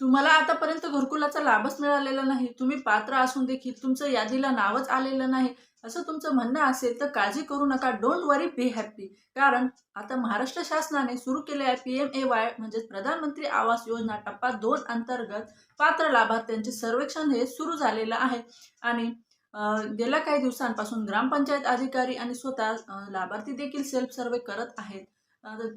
तुम्हाला आतापर्यंत घरकुलाचा लाभच मिळालेला नाही. तुम्ही पात्र असून देखील तुमचं यादीला नावच आलेलं नाही. असं तुमचं म्हणणं असेल तर काळजी करू नका. डोंट वरी बी हॅप्पी कारण आता महाराष्ट्र शासनाने सुरू केले आहे पी एम ए वाय म्हणजेच प्रधानमंत्री आवास योजना टप्पा दोन अंतर्गत पात्र लाभार्थ्यांचे सर्वेक्षण हे सुरू झालेलं आहे. आणि गेल्या काही दिवसांपासून ग्रामपंचायत अधिकारी आणि स्वतः लाभार्थी देखील सेल्फ सर्वे करत आहेत.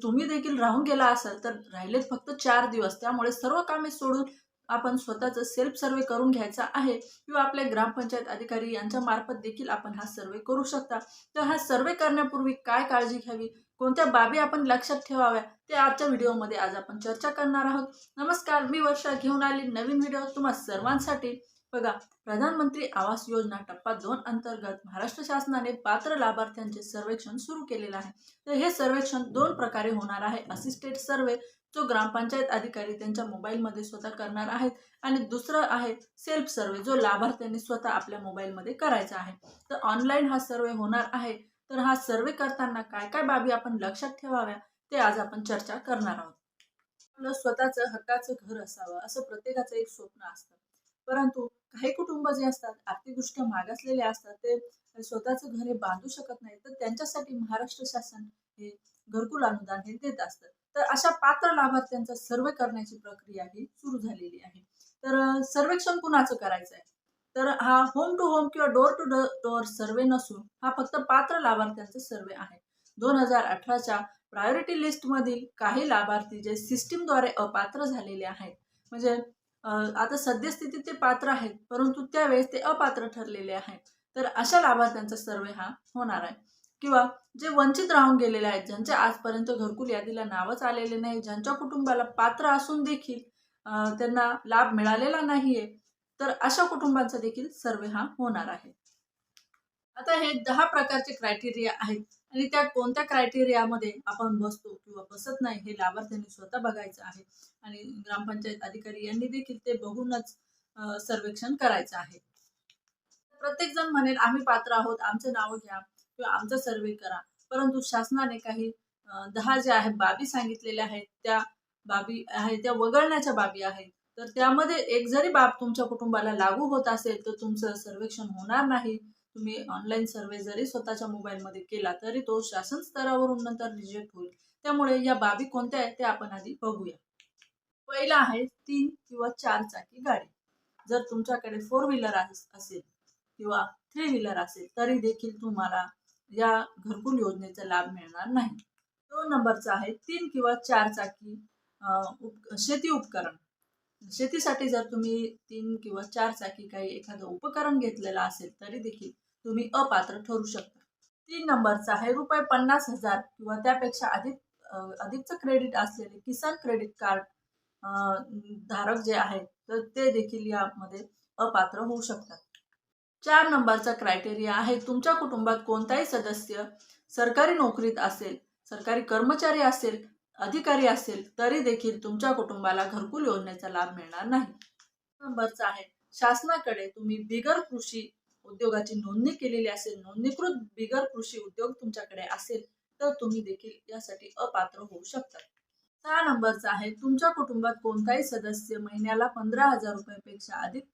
तुम्ही देखील राहून गेला असाल तर राहिलेत फक्त चार दिवस. त्यामुळे सर्व कामे सोडून आपण स्वतःचं सेल्फ सर्वे करून घ्यायचा आहे किंवा आपल्या ग्रामपंचायत अधिकारी यांच्या मार्फत देखील आपण हा सर्वे करू शकता. तर हा सर्वे करण्यापूर्वी काय काळजी घ्यावी? कोणत्या बाबी आपण लक्षात ठेवाव्या? ते आजच्या व्हिडिओमध्ये आज आपण चर्चा करणार आहोत. नमस्कार मी वर्षा घेऊन आली. नवीन व्हिडिओ तुम्हा सर्वांसाठी. बघा प्रधानमंत्री आवास योजना टप्पा दोन अंतर्गत महाराष्ट्र शासनाने पात्र लाभार्थ्यांचे सर्वेक्षण सुरू केलेलं आहे. तर हे सर्वेक्षण दोन प्रकारे होणार आहे. असिस्टेड सर्वे जो ग्रामपंचायत अधिकारी त्यांच्या मोबाईलमध्ये स्वतः करणार आहेत आणि दुसरं आहे सेल्फ सर्वे जो लाभार्थ्यांनी स्वतः आपल्या मोबाईलमध्ये करायचा आहे. तर ऑनलाईन हा सर्वे होणार आहे. तर हा सर्वे करताना काय काय बाबी आपण लक्षात ठेवाव्या ते आज आपण चर्चा करणार आहोत. आपलं स्वतःचं हक्काचं घर असावं असं प्रत्येकाचं एक स्वप्न असतं. परंतु काही कुटुंब जे असतात आर्थिकदृष्ट्या मागासलेले असतात ते स्वतःचं घर हे बांधू शकत नाही तर त्यांच्यासाठी महाराष्ट्र शासन हे घरकुल अनुदान हे देत असतं. तर अशा पात्र लाभार्थ्यांचा सर्वे करण्याची प्रक्रिया ही सुरू झालेली आहे. तर सर्वेक्षण कुणाचं करायचं आहे तर हा होम टू होम किंवा डोअर टू डोअर सर्वे नसून हा फक्त पात्र लाभार्थ्यांचा सर्वे आहे. दोन हजार अठराच्या प्रायोरिटी लिस्टमधील काही लाभार्थी जे सिस्टीमद्वारे अपात्र झालेले आहेत म्हणजे आता सद्यस्थितीत ते पात्र आहेत परंतु त्यावेळेस ते अपात्र ठरलेले आहेत. तर अशा लाभार्थ्यांचा सर्वे हा होणार आहे. किंवा जे वंचित राहून गेलेले आहेत ज्यांच्या आजपर्यंत घरकुल यादीला नावच आलेले नाही ज्यांच्या कुटुंबाला पात्र असून देखील त्यांना लाभ मिळालेला नाहीये तर अशा कुटुंबांचा देखील सर्वे हा होणार आहे. आता हे दहा प्रकारचे क्रायटेरिया आहेत. आणि त्या कोणत्या क्रायटेरियामध्ये आपण बसतो किंवा बसत नाही हे लाभार्थ्यांनी स्वतः बघायचं आहे. आणि ग्रामपंचायत अधिकारी यांनी देखील ते बघूनच सर्वेक्षण करायचं आहे. प्रत्येक जण म्हणेल आम्ही पात्र आहोत आमचे नाव घ्या किंवा आमचा सर्वे करा. परंतु शासनाने काही दहा ज्या आहेत बाबी सांगितलेल्या आहेत त्या बाबी आहेत त्या वगळण्याच्या बाबी आहेत. तर त्यामध्ये एक जरी बाब तुमच्या कुटुंबाला लागू होत असेल तर तुमचं सर्वेक्षण होणार नाही. तुम्ही ऑनलाईन सर्वे जरी स्वतःच्या मोबाईलमध्ये केला तरी तो शासन स्तरावरून नंतर रिजेक्ट होईल. त्यामुळे या बाबी कोणत्या आहेत ते आपण आधी बघूया. पहिला आहे तीन किंवा चार चाकी गाडी. जर तुमच्याकडे फोर व्हीलर असेल किंवा थ्री व्हीलर असेल तरी देखील तुम्हाला या घरकुल योजनेचा लाभ मिळणार नाही. दोन नंबरचा आहे तीन किंवा चार चाकी उप शेती उपकरण. शेतीसाठी जर तुम्ही तीन किंवा चार चाकी काही एखादं उपकरण घेतलेलं असेल तरी देखील तुम्ही अपात्र ठरू शकता. तीन नंबरचा आहे रुपये पन्नास हजार किंवा त्यापेक्षा अधिक अधिकचं क्रेडिट असलेले किसान क्रेडिट कार्ड धारक जे आहेत तर ते देखील यामध्ये अपात्र होऊ शकतात. चार नंबरचा क्रायटेरिया आहे तुमच्या कुटुंबात कोणताही सदस्य सरकारी नोकरीत असेल सरकारी कर्मचारी असेल अधिकारी असेल तरी देखील तुमच्या कुटुंबाला घरकुल योजनेचा लाभ मिळणार नाही. नंबरचा आहे शासनाकडे तुम्ही बिगर कृषी उद्योगाची नोंदणी केलेली असेल नोंदणीकृत बिगर कृषी उद्योग तुमच्याकडे असेल तर तुम्ही देखील यासाठी अपात्र होऊ शकता. सहा नंबरचा आहे तुमच्या कुटुंबात कोणताही सदस्य महिन्याला पंधरा हजार रुपयापेक्षा अधिक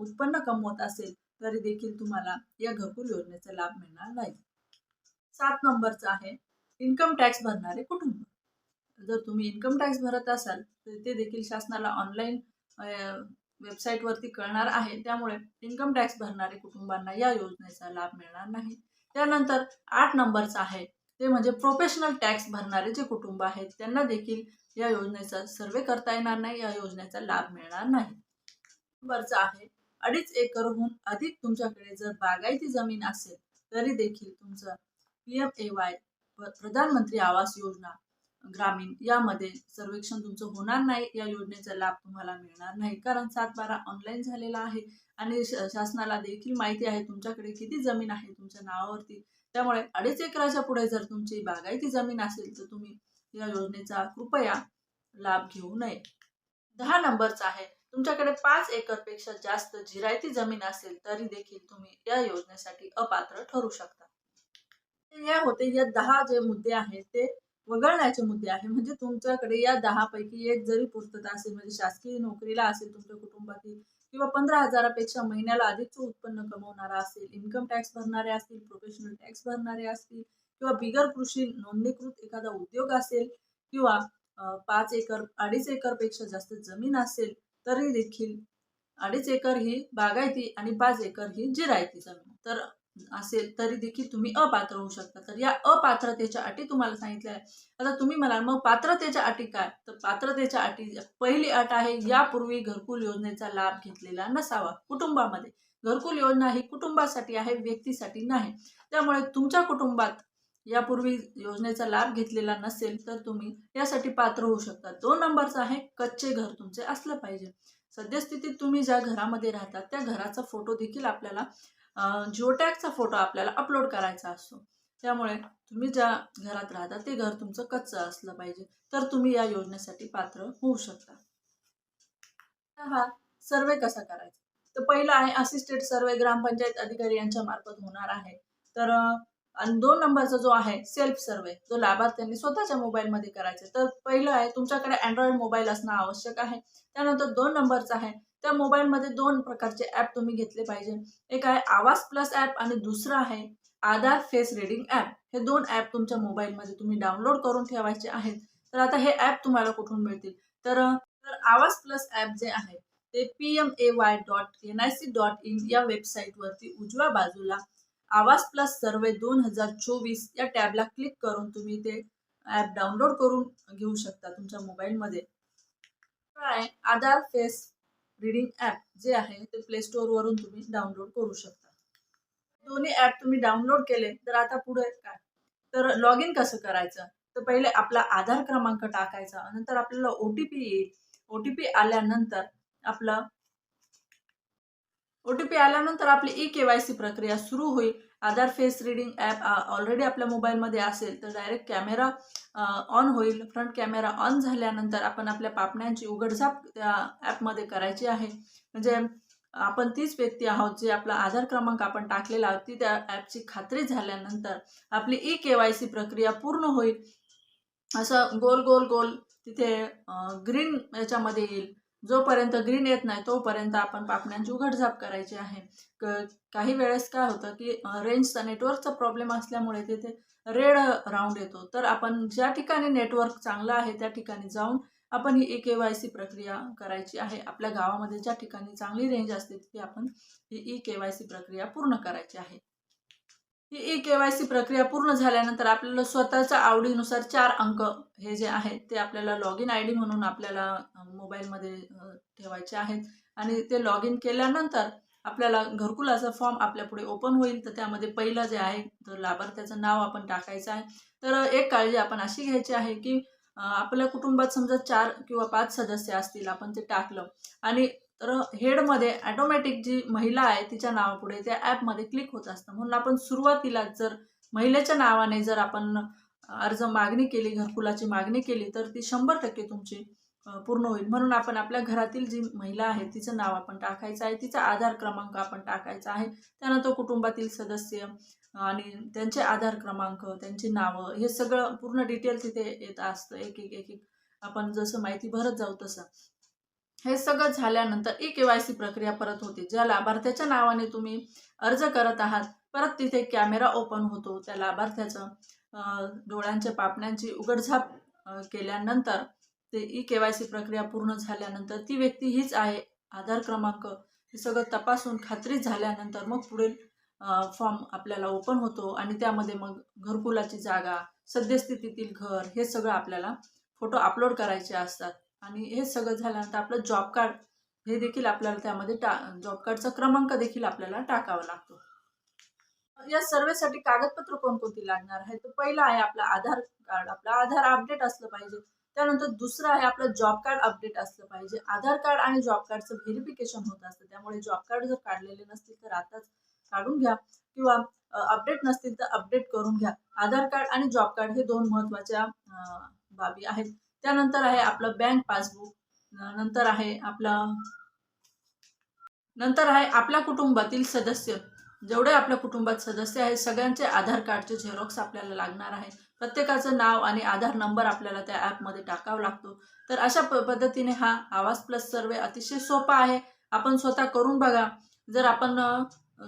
उत्पन्न कमवत असेल तरी देखील तुम्हाला या घरकुल योजनेचा लाभ मिळणार नाही. सात नंबरचा आहे इन्कम टॅक्स भरणारे कुटुंब. जर तुम्ही इन्कम टॅक्स भरत असाल तर ते देखील शासनाला ऑनलाईन वेबसाईटवरती कळणार आहे. त्यामुळे इन्कम टॅक्स भरणारे कुटुंबांना या योजनेचा लाभ मिळणार नाही. त्यानंतर आठ नंबरचा आहे. ते म्हणजे प्रोफेशनल टॅक्स भरणारे जे कुटुंब आहेत त्यांना देखील या योजनेचा सर्वे करता येणार नाही. या योजनेचा लाभ मिळणार नाही. नंबरचा आहे. अडीच एकरहून अधिक तुमच्याकडे जर बागायती जमीन असेल तरी देखील तुमचं पी एम ए वाय प्रधानमंत्री आवास योजना ग्रामीण यामध्ये सर्वेक्षण तुमचं होणार नाही. या योजनेचा लाभ तुम्हाला मिळणार नाही. कारण सात बारा ऑनलाईन झालेला आहे आणि शासनाला देखील माहिती आहे तुमच्याकडे किती जमीन आहे तुमच्या नावावरती. त्यामुळे अडीच एकराच्या पुढे जर तुमची बागायती जमीन असेल तर तुम्ही या योजनेचा कृपया लाभ घेऊ नये. दहा नंबरचा आहे. तुमच्याकडे पाच एकरपेक्षा जास्त जिरायती जमीन असेल तरी देखील तुम्ही या योजनेसाठी अपात्र ठरू शकता. या होते. या दहा जे मुद्दे आहेत ते वगळण्याचे मुद्दे आहे. म्हणजे तुमच्याकडे या दहा पैकी एक जरी पूर्तता असेल म्हणजे शासकीय नोकरीला असेल तुमच्या कुटुंबातील किंवा पंधरा हजारापेक्षा महिन्याला अधिकचं उत्पन्न कमवणारा असेल इन्कम टॅक्स भरणारे असतील प्रोफेशनल टॅक्स भरणारे असतील किंवा बिगर कृषी नोंदणीकृत एखादा उद्योग असेल किंवा पाच एकर अडीच एकरपेक्षा जास्त जमीन असेल तरी देखील अडीच एकर ही बागायती आणि पाच एकर ही जिरायती जमीन. तर असेल तरी देखील तुम्ही अपात्र होऊ शकता. तर या अपात्रतेच्या अटी तुम्हाला सांगितल्या आहे आता तुम्ही म्हणाल मग पात्रतेच्या अटी काय? तर पात्रतेच्या अटी पहिली अट आहे यापूर्वी घरकुल योजनेचा लाभ घेतलेला नसावा कुटुंबामध्ये. घरकुल योजना ही कुटुंबासाठी आहे व्यक्तीसाठी नाही. त्यामुळे तुमच्या कुटुंबात यापूर्वी योजनेचा लाभ घेतलेला नसेल तर तुम्ही यासाठी पात्र होऊ शकता. दोन नंबरचा आहे कच्चे घर तुमचे असलं पाहिजे. सद्यस्थितीत तुम्ही ज्या घरामध्ये राहतात त्या घराचा फोटो देखील आपल्याला जिओ टॅगचा फोटो आपल्याला अपलोड करायचा असतो. त्यामुळे तुम्ही ज्या घरात राहता ते घर तुमचं कच्चं असलं पाहिजे. तर तुम्ही या योजनेसाठी पात्र होऊ शकता. हा सर्वे कसा करायचा? तर पहिला आहे असिस्टेड सर्वे ग्रामपंचायत अधिकारी यांच्या मार्फत होणार आहे. तर आणि दोन नंबरचा जो आहे सेल्फ सर्वे जो लाभार्थ्यांनी स्वतःच्या मोबाईलमध्ये करायचा तर पहिलं आहे तुमच्याकडे अँड्रॉइड मोबाईल असणं आवश्यक आहे. त्यानंतर दोन नंबरचा आहे त्या मोबाईलमध्ये दोन प्रकारचे ॲप तुम्ही घेतले पाहिजे. एक आहे आवाज प्लस ॲप आणि दुसरं आहे आधार फेस रिडिंग ॲप. हे दोन ॲप तुमच्या मोबाईलमध्ये तुम्ही डाउनलोड करून ठेवायचे आहेत. तर आता हे ॲप तुम्हाला कुठून मिळतील? तर तर आवाज प्लस ॲप जे आहे ते P M A Y dot N I C dot in या वेबसाईटवरती उजव्या बाजूला आवाज प्लस सर्वे दोन हजार चोवीस या टॅबला क्लिक करून तुम्ही ते ॲप डाउनलोड करून घेऊ शकता तुमच्या मोबाईलमध्ये. काय आधार फेस रिडिंग ॲप जे आहे ते प्ले स्टोअरवरून तुम्ही डाउनलोड करू शकता. दोन्ही ॲप तुम्ही डाउनलोड केले तर आता पुढे काय? तर लॉग इन कसं करायचं? तर पहिले आपला आधार क्रमांक टाकायचा नंतर आपल्याला ओ टी पी येईल. ओ टी पी आल्यानंतर आपलं ओ टी पी आल्यानंतर आपली ई के वाय सी प्रक्रिया सुरू होईल. Aadhaar face reading app already आपल्या मोबाईलमध्ये असेल तर डायरेक्ट कॅमेरा ऑन होईल. फ्रंट कॅमेरा ऑन झाल्यानंतर आपण आपल्या पापण्यांची उघडझाप त्या ॲपमध्ये करायची आहे. म्हणजे आपण तीच व्यक्ती आहोत जे आपला आधार क्रमांक आपण टाकलेला आहोत ती त्या ॲपची खात्री झाल्यानंतर आपली ई के वाय सी प्रक्रिया पूर्ण होईल. असं गोल गोल गोल तिथे ग्रीन याच्यामध्ये येईल. जोपर्यंत ग्रीन येत नाही तोपर्यंत आपण पापण्यांची उघडझाप करायची आहे. क काही वेळेस काय होतं की रेंजचा नेटवर्कचा प्रॉब्लेम असल्यामुळे तिथे रेड राऊंड येतो. तर आपण ज्या ठिकाणी नेटवर्क चांगलं आहे त्या ठिकाणी जाऊन आपण ही ई के वाय सी प्रक्रिया करायची आहे. आपल्या गावामध्ये ज्या ठिकाणी चांगली रेंज असते तिथे आपण ही ई के वाय सी प्रक्रिया पूर्ण करायची आहे. ही ई के वाय सी प्रक्रिया पूर्ण झाल्यानंतर आपल्याला स्वतःच्या आवडीनुसार चार अंक हे जे आहेत ते आपल्याला लॉग इन आय डी म्हणून आपल्याला मोबाईलमध्ये ठेवायचे आहेत. आणि ते लॉग इन केल्यानंतर आपल्याला घरकुलाचा फॉर्म आपल्यापुढे ओपन होईल. तर त्यामध्ये पहिलं जे आहे तर लाभार्थ्याचं नाव आपण टाकायचं आहे. तर एक काळजी आपण अशी घ्यायची आहे की आपल्या कुटुंबात समजा चार किंवा पाच सदस्य असतील आपण ते टाकलं. आणि तर हेडमध्ये ॲटोमॅटिक जी महिला आहे तिच्या नावापुढे त्या ॲपमध्ये क्लिक होत असतं. म्हणून आपण सुरुवातीला जर महिलेच्या नावाने जर आपण अर्ज मागणी केली घरकुलाची मागणी केली तर ती शंभर टक्के तुमची पूर्ण होईल. म्हणून आपण आपल्या घरातील जी महिला आहे तिचं नाव आपण टाकायचं आहे तिचा आधार क्रमांक आपण टाकायचा आहे त्यानंतर कुटुंबातील सदस्य आणि त्यांचे आधार क्रमांक त्यांची नावं हे सगळं पूर्ण डिटेल तिथे येत असतं. एक एक एक एक आपण जसं माहिती भरत जाऊ तसं. हे सगळं झाल्यानंतर ई के वाय सी प्रक्रिया परत होते ज्या लाभार्थ्याच्या नावाने तुम्ही अर्ज करत आहात. परत तिथे कॅमेरा ओपन होतो. त्या लाभार्थ्याचं डोळ्यांच्या पापण्यांची उघडझाप केल्यानंतर ते ई के वाय सी प्रक्रिया पूर्ण झाल्यानंतर ती व्यक्ती हीच आहे. आधार क्रमांक हे सगळं तपासून खात्री झाल्यानंतर मग पुढील फॉर्म आपल्याला ओपन होतो आणि त्यामध्ये मग घरकुलाची जागा सद्यस्थितीतील घर हे सगळं आपल्याला फोटो अपलोड करायचे असतात. आणि हे सगळं झाल्यानंतर आपलं जॉब कार्ड हे देखील आपल्याला त्यामध्ये टा जॉब कार्डचा क्रमांक देखील आपल्याला टाकावा लागतो. या सर्वेसाठी कागदपत्र कोणकोणती लागणार आहे? तर पहिलं आहे आपलं आधार कार्ड आपलं आधार अपडेट असलं पाहिजे. त्यानंतर दुसरं आहे आपलं जॉब कार्ड अपडेट असलं पाहिजे. आधार कार्ड आणि जॉब कार्डचं व्हेरिफिकेशन होत असतं. त्यामुळे जॉब कार्ड जर काढलेले नसतील तर आताच काढून घ्या. किंवा अपडेट नसतील तर अपडेट करून घ्या. आधार कार्ड आणि जॉब कार्ड हे दोन महत्त्वाच्या बाबी आहेत. त्यानंतर आहे आपलं बँक पासबुक नंतर आहे आपला नंतर आहे आपल्या कुटुंबातील सदस्य. जेवढे आपल्या कुटुंबात सदस्य आहेत सगळ्यांचे आधार कार्डचे झेरॉक्स आपल्याला लागणार आहे प्रत्येकाचं नाव आणि आधार नंबर आपल्याला त्या ॲपमध्ये टाकावा लागतो. तर अशा प पद्धतीने हा आवाज प्लस सर्वे अतिशय सोपा आहे. आपण स्वतः करून बघा. जर आपण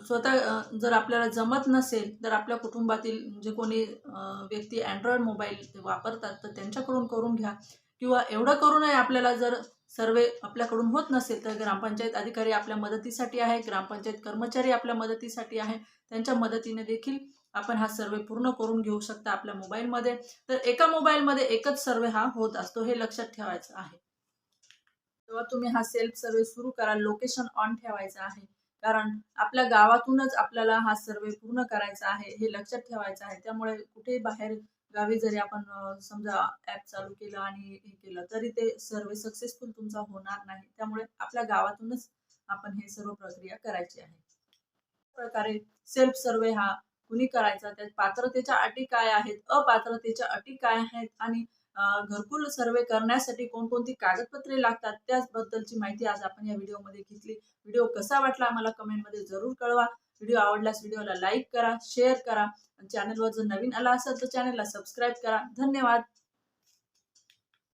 स्वतः जर आपल्याला जमत नसेल तर आपल्या कुटुंबातील जे कोणी व्यक्ती अँड्रॉइड मोबाईल वापरतात तर त्यांच्याकडून करून घ्या. किंवा एवढं करूनही आपल्याला जर सर्वे आपल्याकडून होत नसेल तर ग्रामपंचायत अधिकारी आपल्या मदतीसाठी आहे ग्रामपंचायत कर्मचारी आपल्या मदतीसाठी आहे त्यांच्या मदतीने देखील आपण हा सर्वे पूर्ण करून घेऊ शकता आपल्या मोबाईलमध्ये तर एका मोबाईलमध्ये एकच सर्वे हा होत असतो हे लक्षात ठेवायचं आहे. तेव्हा तुम्ही हा सेल्फ सर्वे सुरू करा लोकेशन ऑन ठेवायचं आहे. कारण आपल्या गावातूनच आपल्याला हा सर्वे पूर्ण करायचा आहे हे लक्षात ठेवायचं आहे. त्यामुळे कुठेही बाहेर गावी जरी आपण समजा ऍप चालू केलं आणि हे केलं तरी ते सर्वे सक्सेसफुल तुमचा होणार नाही. त्यामुळे आपल्या गावातूनच आपण हे सर्व प्रक्रिया करायची आहे. प्रकारे सेल्फ सर्वे हा कुणी करायचा? त्या पात्रतेच्या अटी काय आहेत? अपात्रतेच्या अटी काय आहेत? आणि घरकुल सर्वे करण्यासाठी कोणकोणती कागदपत्रे लागतात त्याचबद्दलची माहिती आज आपण या व्हिडिओमध्ये घेतली. व्हिडिओ कसा वाटला आम्हाला कमेंटमध्ये जरूर कळवा. व्हिडिओ आवडल्यास व्हिडिओला लाईक करा शेअर करा. चॅनलवर जर नवीन आला असेल तर चॅनलला सबस्क्राईब करा. धन्यवाद.